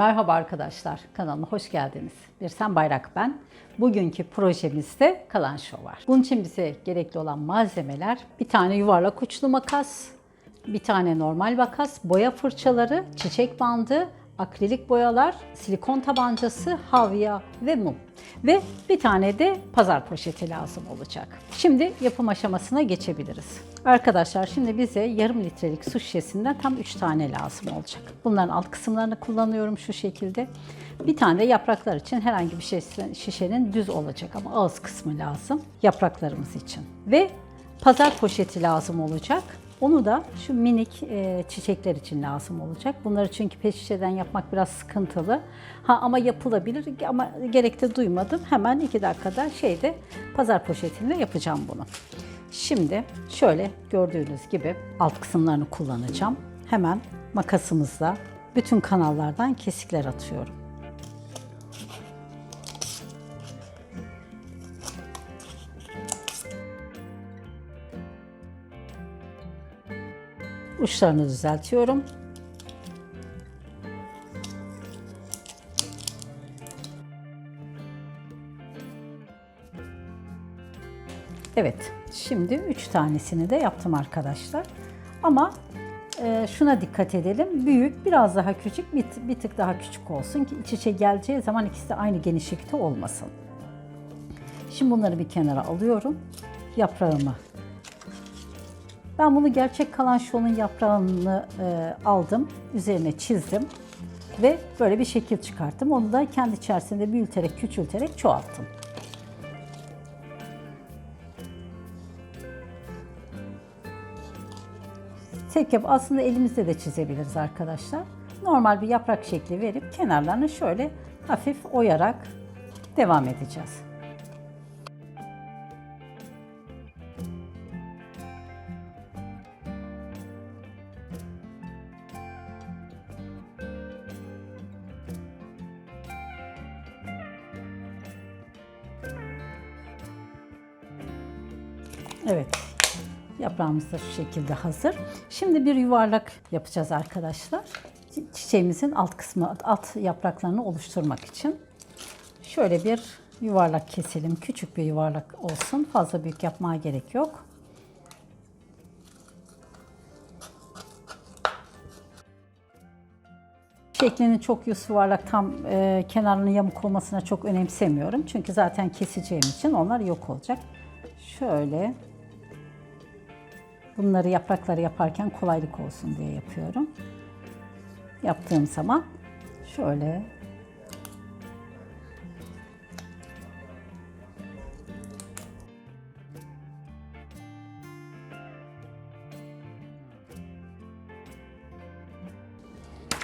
Merhaba arkadaşlar, kanalıma hoş geldiniz. Bir Sen Bayrak ben. Bugünkü projemizde kalan şov var. Bunun için bize gerekli olan malzemeler bir tane yuvarlak uçlu makas, bir tane normal makas, boya fırçaları, çiçek bandı, akrilik boyalar, silikon tabancası, havya ve mum. Ve bir tane de pazar poşeti lazım olacak. Şimdi yapım aşamasına geçebiliriz. Arkadaşlar şimdi bize yarım litrelik su şişesinden tam 3 tane lazım olacak. Bunların alt kısımlarını kullanıyorum şu şekilde. Bir tane de yapraklar için herhangi bir şişe- şişenin düz olacak ama ağız kısmı lazım yapraklarımız için. Ve pazar poşeti lazım olacak. Onu da şu minik e, çiçekler için lazım olacak. Bunları çünkü şişeden yapmak biraz sıkıntılı. Ha ama yapılabilir ama gerek de duymadım. Hemen iki dakikada şeyde pazar poşetinde yapacağım bunu. Şimdi şöyle gördüğünüz gibi alt kısımlarını kullanacağım. Hemen makasımızla bütün kanallardan kesikler atıyorum. Uçlarını düzeltiyorum. Evet, şimdi üç tanesini de yaptım arkadaşlar. Ama e, şuna dikkat edelim. Büyük, biraz daha küçük, bir, bir tık daha küçük olsun ki iç içe geleceği zaman ikisi de aynı genişlikte olmasın. Şimdi bunları bir kenara alıyorum. Yaprağımı ben bunu gerçek kalan şolun yaprağını e, aldım, üzerine çizdim ve böyle bir şekil çıkarttım. Onu da kendi içerisinde büyüterek, küçülterek çoğalttım. Tek yap aslında elimizde de çizebiliriz arkadaşlar. Normal bir yaprak şekli verip kenarlarını şöyle hafif oyarak devam edeceğiz. Evet. Yaprağımız da şu şekilde hazır. Şimdi bir yuvarlak yapacağız arkadaşlar. Çi- Çiçeğimizin alt kısmı, alt yapraklarını oluşturmak için. Şöyle bir yuvarlak keselim. Küçük bir yuvarlak olsun. Fazla büyük yapmaya gerek yok. Şeklinin çok yuvarlak tam e, kenarının yamuk olmasına çok önemsemiyorum. Çünkü zaten keseceğim için onlar yok olacak. Şöyle bunları yaprakları yaparken kolaylık olsun diye yapıyorum. Yaptığım zaman şöyle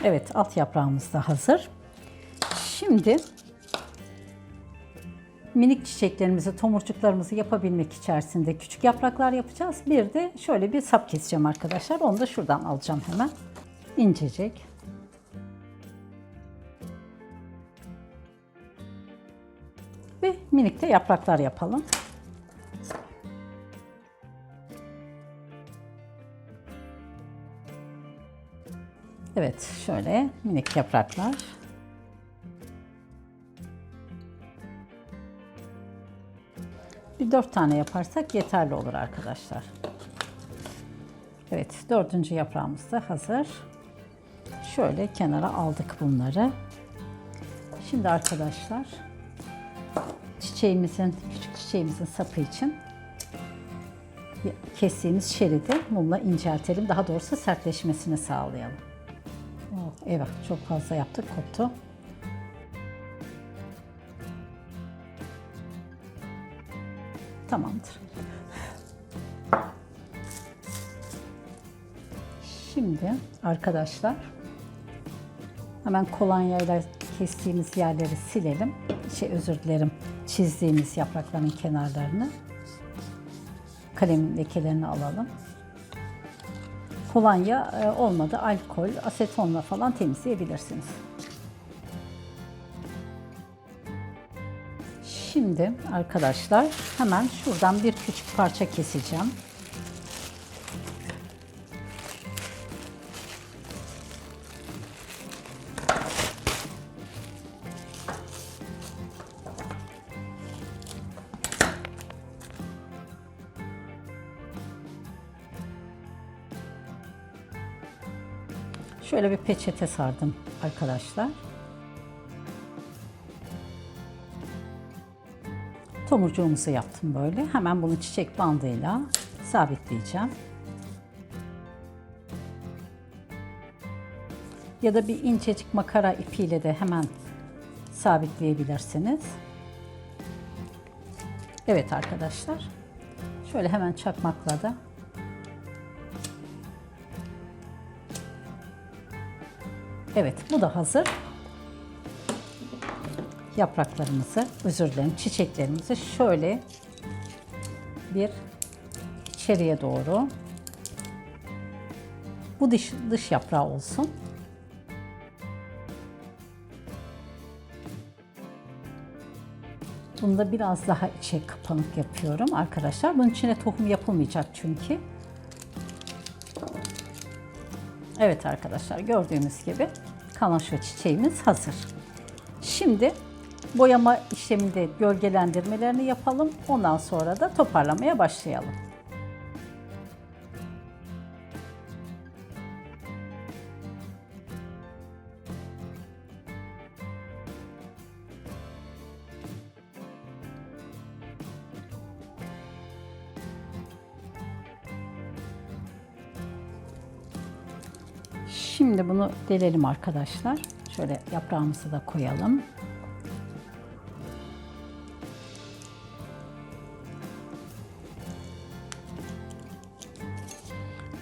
Evet, alt yaprağımız da hazır. Şimdi minik çiçeklerimizi, tomurcuklarımızı yapabilmek içerisinde küçük yapraklar yapacağız. Bir de şöyle bir sap keseceğim arkadaşlar. Onu da şuradan alacağım hemen. İncecik. Ve minik de yapraklar yapalım. Evet, şöyle minik yapraklar. Bir dört tane yaparsak yeterli olur arkadaşlar. Evet, dördüncü yaprağımız da hazır. Şöyle kenara aldık bunları. Şimdi arkadaşlar, çiçeğimizin, küçük çiçeğimizin sapı için kestiğimiz şeridi mumla inceltelim. Daha doğrusu sertleşmesini sağlayalım. Oh, evet, çok fazla yaptık, koptu. Tamamdır. Şimdi arkadaşlar hemen kolonyayla kestiğimiz yerleri silelim. Şey özür dilerim. Çizdiğimiz yaprakların kenarlarını kalem lekelerini alalım. Kolonya e, olmadı alkol, asetonla falan temizleyebilirsiniz. Şimdi arkadaşlar hemen şuradan bir küçük parça keseceğim. Şöyle bir peçete sardım arkadaşlar. Tomurcuğumuzu yaptım böyle. Hemen bunu çiçek bandıyla sabitleyeceğim. Ya da bir incecik makara ipiyle de hemen sabitleyebilirsiniz. Evet arkadaşlar. Şöyle hemen çakmakla da Evet, bu da hazır. Yapraklarımızı, özür dilerim, çiçeklerimizi şöyle bir içeriye doğru bu dış, dış yaprağı olsun. Bunda biraz daha içe kapanık yapıyorum arkadaşlar. Bunun içine tohum yapılmayacak çünkü. Evet arkadaşlar gördüğünüz gibi kalanşo çiçeğimiz hazır. Şimdi boyama işleminde gölgelendirmelerini yapalım. Ondan sonra da toparlamaya başlayalım. Şimdi bunu delelim arkadaşlar. Şöyle yaprağımızı da koyalım.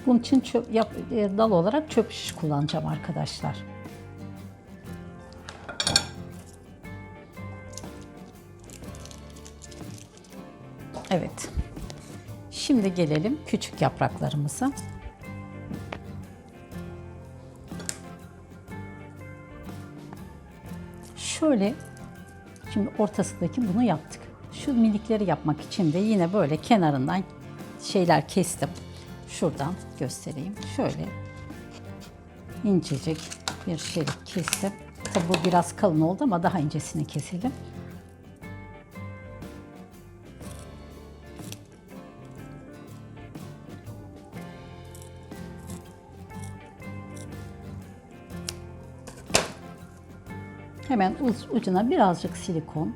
Bunun için çöp, yap, e, dal olarak çöp şiş kullanacağım arkadaşlar. Evet. Şimdi gelelim küçük yapraklarımıza. Şöyle şimdi ortasındaki bunu yaptık. Şu minikleri yapmak için de yine böyle kenarından şeyler kestim. Şuradan göstereyim. Şöyle incecik bir şerit kestim. Tabi bu biraz kalın oldu ama daha incesini keselim. Hemen uc- ucuna birazcık silikon.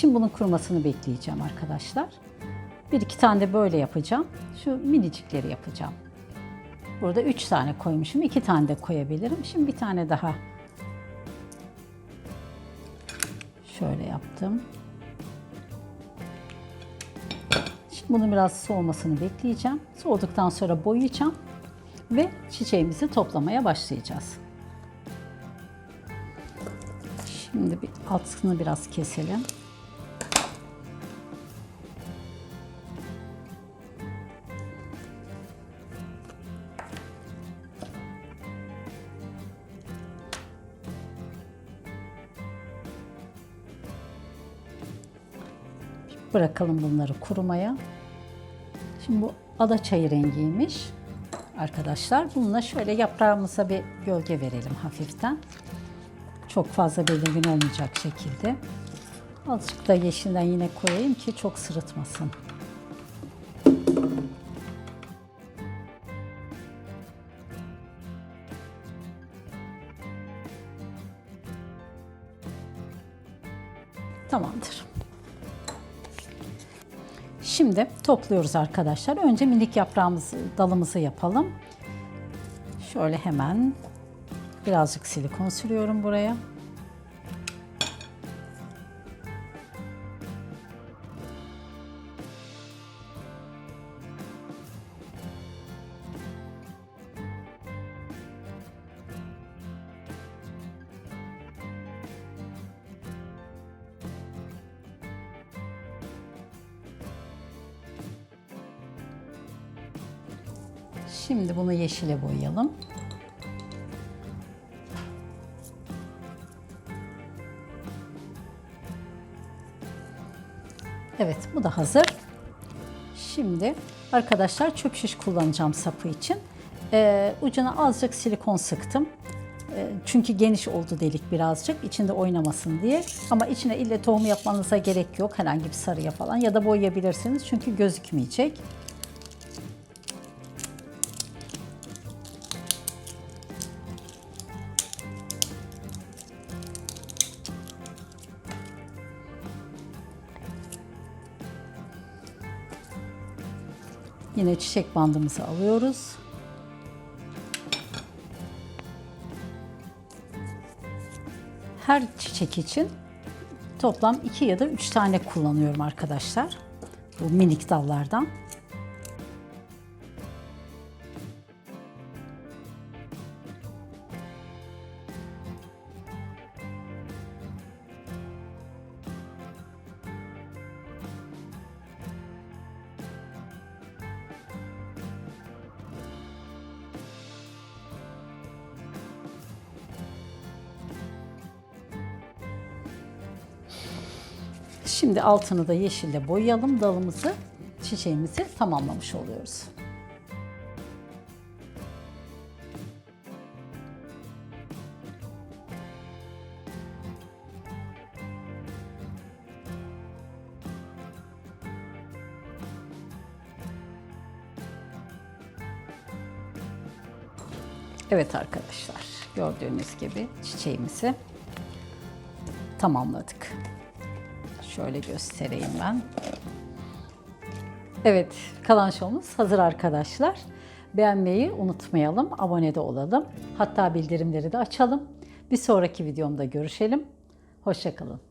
Şimdi bunun kurumasını bekleyeceğim arkadaşlar. Bir iki tane de böyle yapacağım. Şu minicikleri yapacağım. Burada üç tane koymuşum. iki tane de koyabilirim. Şimdi bir tane daha şöyle yaptım. Şimdi bunun biraz soğumasını bekleyeceğim. Soğuduktan sonra boyayacağım ve çiçeğimizi toplamaya başlayacağız. Şimdi bir altını biraz keselim. Bırakalım bunları kurumaya. Şimdi bu ada çayı rengiymiş arkadaşlar. Bununla şöyle yaprağımıza bir gölge verelim hafiften. Çok fazla belirgin olmayacak şekilde. Azıcık da yeşilden yine koyayım ki çok sırıtmasın. Tamamdır. Şimdi topluyoruz arkadaşlar. Önce minik yaprağımızı, dalımızı yapalım. Şöyle hemen birazcık silikon sürüyorum buraya. Şimdi bunu yeşile boyayalım. Evet, bu da hazır. Şimdi arkadaşlar çöp şiş kullanacağım sapı için. Ee, ucuna azıcık silikon sıktım. E, Çünkü geniş oldu delik birazcık içinde oynamasın diye. Ama içine ille tohum yapmanıza gerek yok herhangi bir sarıya falan ya da boyayabilirsiniz çünkü gözükmeyecek. Yine çiçek bandımızı alıyoruz. Her çiçek için toplam 2 ya da 3 tane kullanıyorum arkadaşlar. Bu minik dallardan. Şimdi altını da yeşille boyayalım dalımızı, çiçeğimizi tamamlamış oluyoruz. Evet arkadaşlar, gördüğünüz gibi çiçeğimizi tamamladık. Şöyle göstereyim ben. Evet, kalan şovumuz hazır arkadaşlar. Beğenmeyi unutmayalım, abone de olalım. Hatta bildirimleri de açalım. Bir sonraki videomda görüşelim. Hoşçakalın.